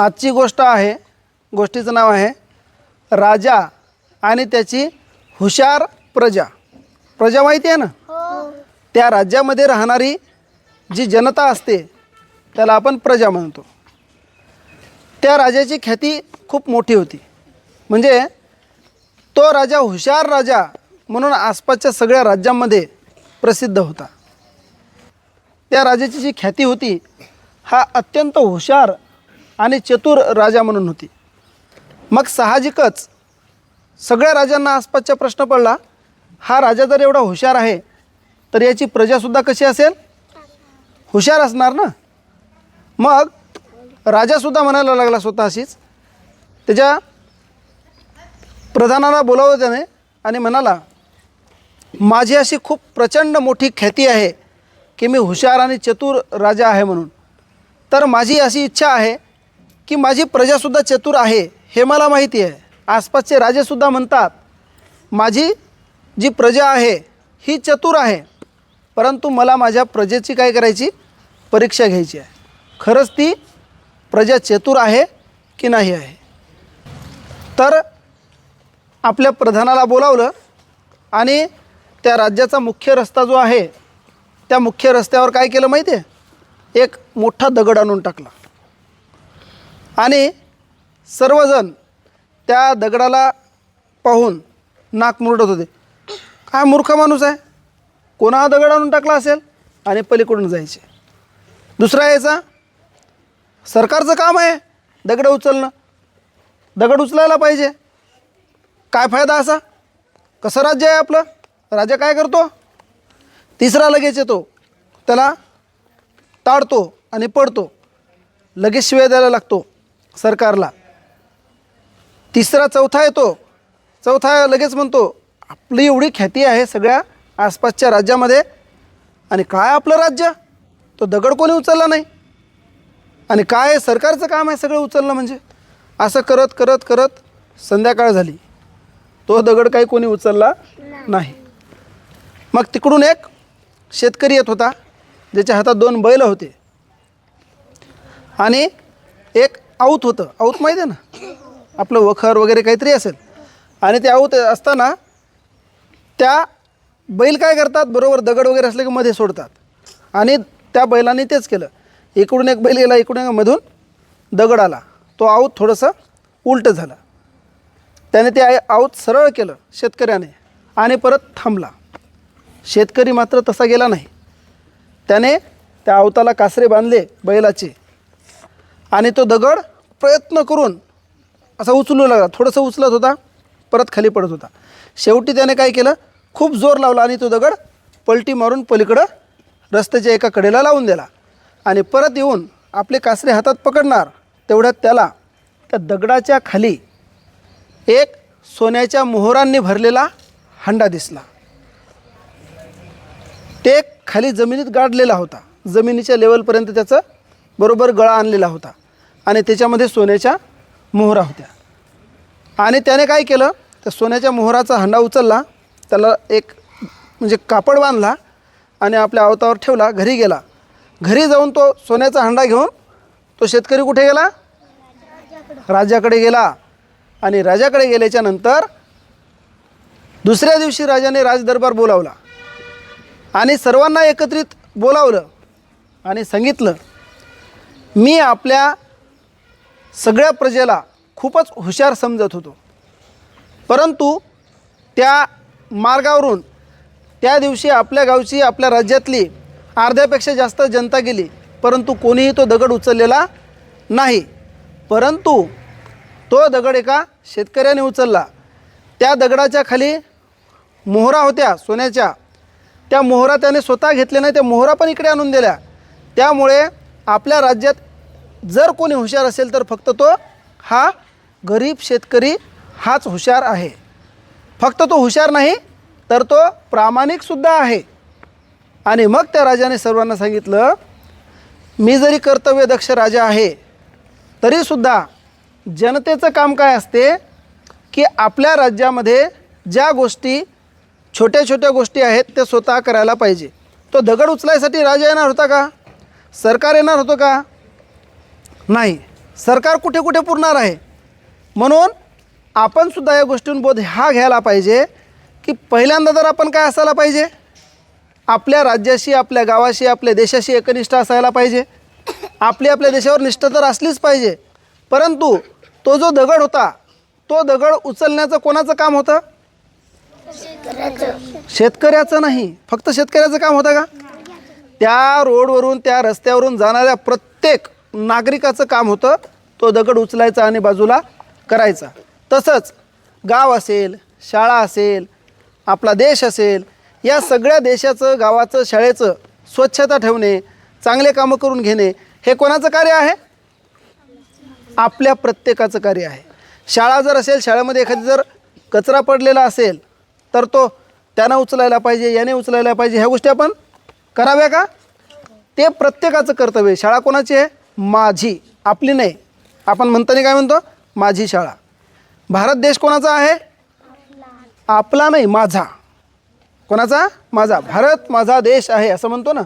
आजची गोष्ट आहे गोष्टीचं नाव आहे राजा आणि त्याची हुशार प्रजा. प्रजा माहिती आहे ना? त्या राज्यामध्ये राहणारी जी जनता असते त्याला आपण प्रजा म्हणतो. त्या राजाची ख्याती खूप मोठी होती. म्हणजे तो राजा हुशार राजा म्हणून आसपासच्या सगळ्या राज्यांमध्ये प्रसिद्ध होता. त्या राजाची जी ख्याती होती हा अत्यंत हुशार आणि चतुर राजा म्हणून होती. मग साहजिकच सगळ्या राजांना आसपासचा प्रश्न पडला हा राजा जर एवढा हुशार आहे तर याची प्रजासुद्धा कशी असेल? हुशार असणार ना? मग राजासुद्धा म्हणायला लागला स्वतःशीच त्याच्या प्रधानाला बोलावं त्याने आणि म्हणाला माझी अशी खूप प्रचंड मोठी ख्याती आहे की मी हुशार आणि चतुर राजा आहे म्हणून. तर माझी अशी इच्छा आहे की माझी प्रजासुद्धा चतुर आहे हे मला माहिती आहे. आसपासचे राजेसुद्धा म्हणतात माझी जी प्रजा आहे ही चतुर आहे. परंतु मला माझ्या प्रजेची काय करायची? परीक्षा घ्यायची आहे. खरंच ती प्रजा चतुर आहे की नाही आहे? तर आपल्या प्रधानाला बोलावलं आणि त्या राज्याचा मुख्य रस्ता जो आहे त्या मुख्य रस्त्यावर काय केलं माहिती आहे? एक मोठा दगड आणून टाकला. आणि सर्वजण त्या दगडाला पाहून नाक मुरडत होते. काय मूर्ख माणूस आहे? कोणा हा दगड आणून टाकला असेल आणि पलीकडून जायचे. दुसरा यायचा सरकारचं काम आहे दगड उचलणं. दगड उचलायला पाहिजे. काय फायदा असा? कसं राज्य आहे आपलं? राजा काय करतो? तिसरा लगेच येतो. त्याला ताडतो आणि पडतो. लगेच शिवाय द्यायला लागतो. सरकारला. तिसरा चौथा येतो. चौथा लगेच म्हणतो आपली एवढी ख्याती आहे सगळ्या आसपासच्या राज्यामध्ये. आणि काय आपलं राज्य? तो दगड कोणी उचलला नाही. आणि काय सरकारचं काम आहे सगळं उचललं म्हणजे? असं करत करत करत संध्याकाळ झाली. तो दगड काही कोणी उचलला नाही. मग तिकडून एक शेतकरी येत होता ज्याच्या हातात दोन बैल होते. आणि एक आऊत होतं. आऊत माहीत आहे ना? आपलं वखर वगैरे काहीतरी असेल. आणि ते आऊत असताना त्या बैल काय करतात? बरोबर दगड वगैरे असले की मध्ये सोडतात. आणि त्या बैलाने तेच केलं. इकडून एक बैल गेला इकडून एक मधून दगड आला. तो आऊत थोडंसं उलटं झालं. त्याने ते आऊत सरळ केलं शेतकऱ्याने आणि परत थांबला. शेतकरी मात्र तसा गेला नाही. त्याने त्या आवताला कासरे बांधले बैलाचे. आणि तो दगड प्रयत्न करून असा उचलू लागला. थोडंसं उचलत होता परत खाली पडत होता. शेवटी त्याने काय केलं? खूप जोर लावला आणि तो दगड पलटी मारून पलीकडं रस्त्याच्या एका कडेला लावून दिला. आणि परत येऊन आपले कासरे हातात पकडणार तेवढ्यात त्याला त्या दगडाच्या खाली एक सोन्याच्या मोहरांनी भरलेला हंडा दिसला. ते खाली जमिनीत गाडलेला होता. जमिनीच्या लेवलपर्यंत त्याचं बरोबर गळा आणलेला होता. आणि त्याच्यामध्ये सोन्याच्या मोहरा होत्या. आणि त्याने काय केलं? तर सोन्याच्या मोहराचा हंडा उचलला त्याला एक म्हणजे कापड बांधला आणि आपल्या अवतावर ठेवला घरी गेला. घरी जाऊन तो सोन्याचा हंडा घेऊन तो शेतकरी कुठे गेला? राजाकडे गेला. आणि राजाकडे गेल्याच्यानंतर दुसऱ्या दिवशी राजाने राजदरबार बोलावला आणि सर्वांना एकत्रित बोलावलं आणि सांगितलं मी आपल्या सगळ्या प्रजेला खूपच हुशार समजत होतो. परंतु त्या मार्गावरून त्या दिवशी आपल्या गावची आपल्या राज्यातली अर्ध्यापेक्षा जास्त जनता गेली. परंतु कोणीही तो दगड उचललेला नाही. परंतु तो दगड एका शेतकऱ्याने उचलला. त्या दगडाच्या खाली मोहरा होत्या सोन्याच्या. त्या मोहरा त्याने स्वतः घेतल्या नाही त्या मोहरा पण इकडे आणून दिल्या. त्यामुळे आपल्या राज्यात जर कोणी हुशार असेल तर फक्त तो हा गरीब शेतकरी हाच हुशार आहे. फक्त तो हुशार नाही तर तो प्रामाणिकसुद्धा आहे. आणि मग त्या राजाने सर्वांना सांगितलं मी जरी कर्तव्यदक्ष राजा आहे तरीसुद्धा जनतेचं काम काय असते की आपल्या राज्यामध्ये ज्या गोष्टी छोट्या छोट्या गोष्टी आहेत त्या स्वतः करायला पाहिजे. तो दगड उचलायसाठी राजा येणार होता का? सरकार येणार होतं का? नाही. सरकार कुठे कुठे पुरणार आहे? म्हणून आपणसुद्धा या गोष्टींबोध हा घ्यायला पाहिजे की पहिल्यांदा तर आपण काय असायला पाहिजे? आपल्या राज्याशी आपल्या गावाशी आपल्या देशाशी एकनिष्ठ असायला पाहिजे. आपली आपल्या देशावर निष्ठा तर असलीच पाहिजे. परंतु तो जो दगड होता तो दगड उचलण्याचं कोणाचं काम होतं? शेतकऱ्याचं नाही. फक्त शेतकऱ्याचं काम होतं का? त्या रोडवरून त्या रस्त्यावरून जाणाऱ्या प्रत्येक नागरिकाचं काम होतं तो दगड उचलायचा आणि बाजूला करायचा. तसंच गाव असेल शाळा असेल आपला देश असेल या सगळ्या देशाचं गावाचं शाळेचं स्वच्छता ठेवणे चांगले कामं करून घेणे हे कोणाचं कार्य आहे? आपल्या प्रत्येकाचं कार्य आहे. शाळा जर असेल शाळेमध्ये एखादी जर कचरा पडलेला असेल तर तो त्यांना उचलायला पाहिजे याने उचलायला पाहिजे ह्या गोष्टी आपण कराव्या का? ते प्रत्येकाचं कर्तव्य आहे. शाळा कोणाची आहे? माझी आपली नाही. आपण म्हणताना काय म्हणतो? माझी शाळा. भारत देश कोणाचा आहे? आपला नाही माझा. कोणाचा? माझा. भारत माझा देश आहे असं म्हणतो ना.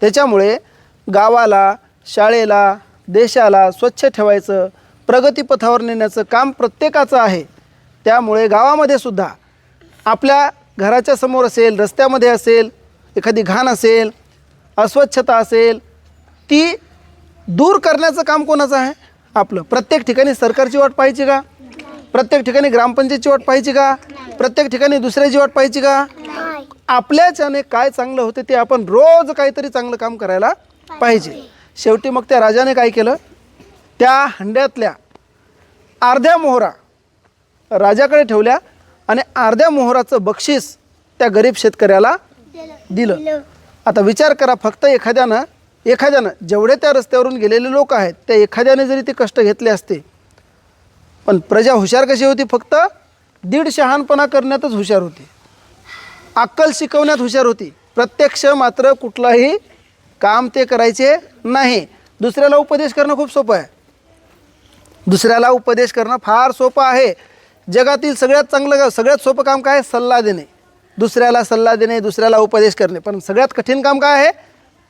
त्याच्यामुळे गावाला शाळेला देशाला स्वच्छ ठेवायचं प्रगतीपथावर नेण्याचं काम प्रत्येकाचं आहे. त्यामुळे गावामध्ये सुद्धा आपल्या घराच्या समोर असेल रस्त्यामध्ये असेल एखादी घाण असेल अस्वच्छता असेल ती दूर करण्याचं काम कोणाचं आहे? आपलं. प्रत्येक ठिकाणी सरकारची वाट पाहायची का? प्रत्येक ठिकाणी ग्रामपंचायतची वाट पाहायची का? प्रत्येक ठिकाणी दुसऱ्याची वाट पाहायची का? आपल्याच्याने काय चांगलं होते ते आपण रोज काहीतरी चांगलं काम करायला पाहिजे. शेवटी मग त्या राजाने काय केलं? त्या हंड्यातल्या अर्ध्या मोहरा राजाकडे ठेवल्या आणि अर्ध्या मोहराचं बक्षीस त्या गरीब शेतकऱ्याला दिलं. आता विचार करा फक्त एखाद्यानं एखाद्यानं जेवढे त्या रस्त्यावरून गेलेले लोक आहेत त्या एखाद्याने जरी ते कष्ट घेतले असते पण प्रजा हुशार कशी होती फक्त? दीड शहाणपणा करण्यातच हुशार होती. अक्कल शिकवण्यात हुशार होती. प्रत्यक्ष मात्र कुठलाही काम ते करायचे नाही. दुसऱ्याला उपदेश करणं खूप सोपं आहे. दुसऱ्याला उपदेश करणं फार सोपं आहे. जगातील सगळ्यात चांगलं सगळ्यात सोपं काम काय? आहे सल्ला देणे. दुसऱ्याला सल्ला देणे दुसऱ्याला उपदेश करणे. पण सगळ्यात कठीण काम काय आहे?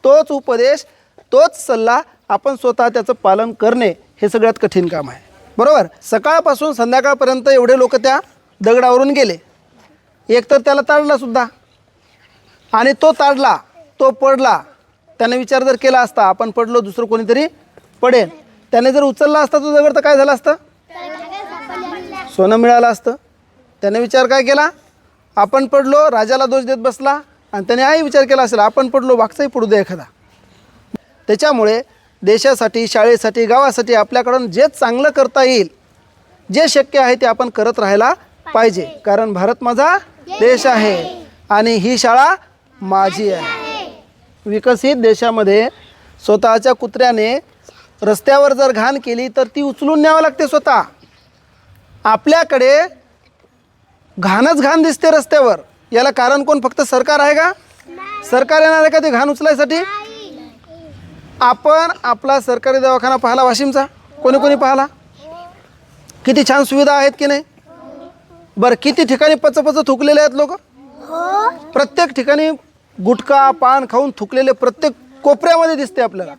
तोच उपदेश तोच सल्ला आपण स्वतः त्याचं पालन करणे हे सगळ्यात कठीण काम आहे. बरोबर? सकाळपासून संध्याकाळपर्यंत एवढे लोक त्या दगडावरून गेले. एकतर त्याला ताडलासुद्धा आणि तो ताडला तो पडला. त्याने विचार जर केला असता आपण पडलो दुसरं कोणीतरी पडेल. त्याने जर उचलला असता तो दगड तर काय झालं असतं? सोनं मिळालं असतं. त्याने विचार काय केला? आपण पडलो राजाला दोष देत बसला. आणि त्याने आई विचार केला असेल आपण पडलो वागचाही पडू दे एखादा. त्याच्यामुळे देशासाठी शाळेसाठी गावासाठी आपल्याकडून जे चांगलं करता येईल जे शक्य आहे ते आपण करत राहायला पाहिजे. कारण भारत माझा देश आहे आणि ही शाळा माझी आहे. विकसित देशामध्ये स्वतःच्या कुत्र्याने रस्त्यावर जर घाण केली तर ती उचलून न्यावं लागते स्वतः. आपल्याकडे घाणच घाण दिसते रस्त्यावर. याला कारण कोण? फक्त सरकार आहे का? सरकार येणार आहे का ते घाण उचलायसाठी? आपण आपला सरकारी दवाखाना पाहिला वाशिमचा? कोणी कोणी पाहिला? किती छान सुविधा आहेत की नाही? बरं किती ठिकाणी पच पच थुकलेले आहेत लोक? प्रत्येक ठिकाणी गुटखा पान खाऊन थुकलेले प्रत्येक कोपऱ्यामध्ये दिसते आपल्याला.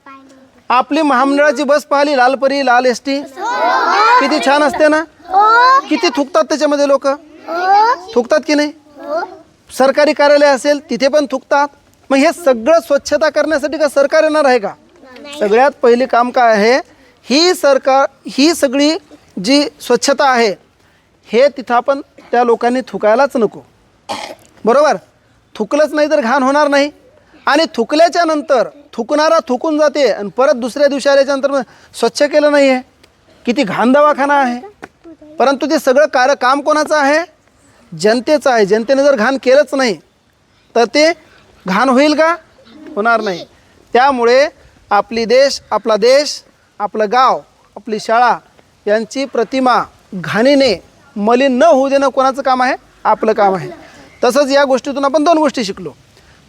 आपली महामंडळाची बस पाहिली लालपरी लाल एस टी किती छान असते ना? किती थुकतात त्याच्यामध्ये लोक? थुकतात की नाही? सरकारी कार्यालय असेल तिथे पण थुकतात. मग हे सगळं स्वच्छता करण्यासाठी का सरकार येणार आहे का? सगळ्यात पहिली काम काय आहे ही सरकार ही सगळी जी स्वच्छता आहे हे तिथं आपण त्या लोकांनी थुकायलाच नको. बरोबर? थुकलंच नाही तर घाण होणार नाही. आणि थुकल्याच्या नंतर थुकणारा थुकून जाते आणि परत दुसऱ्या दिवशी आल्याच्यानंतर स्वच्छ केलं नाही आहे किती घाण दवाखाना आहे. परंतु ते सगळं कार्य काम कोणाचं आहे? जनतेचं आहे. जनतेने जर घाण केलंच नाही तर ते घाण होईल का? होणार नाही. त्यामुळे आपली देश आपला देश आपलं गाव आपली शाळा यांची प्रतिमा घाणीने मलिन न होऊ देणं कोणाचं काम आहे? आपलं काम आहे. तसंच या गोष्टीतून आपण दोन गोष्टी शिकलो.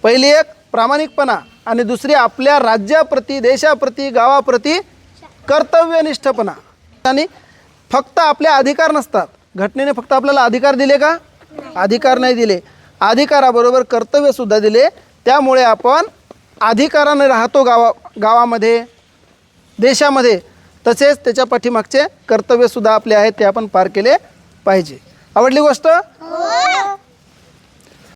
पहिली एक प्रामाणिकपणा आणि दुसरी आपल्या राज्याप्रती देशाप्रती गावाप्रती कर्तव्यनिष्ठपणा. आणि फक्त आपले अधिकार नसतात. घटनेने फक्त आपल्याला अधिकार दिले का? अधिकार नाही दिले. अधिकाराबरोबर कर्तव्यसुद्धा दिले. त्यामुळे आपण अधिकाराने राहतो गावा गावामध्ये देशामध्ये. तसेच त्याच्या पाठीमागचे कर्तव्यसुद्धा आपले आहेत ते आपण पार केले पाहिजे. आवडली गोष्ट? हो.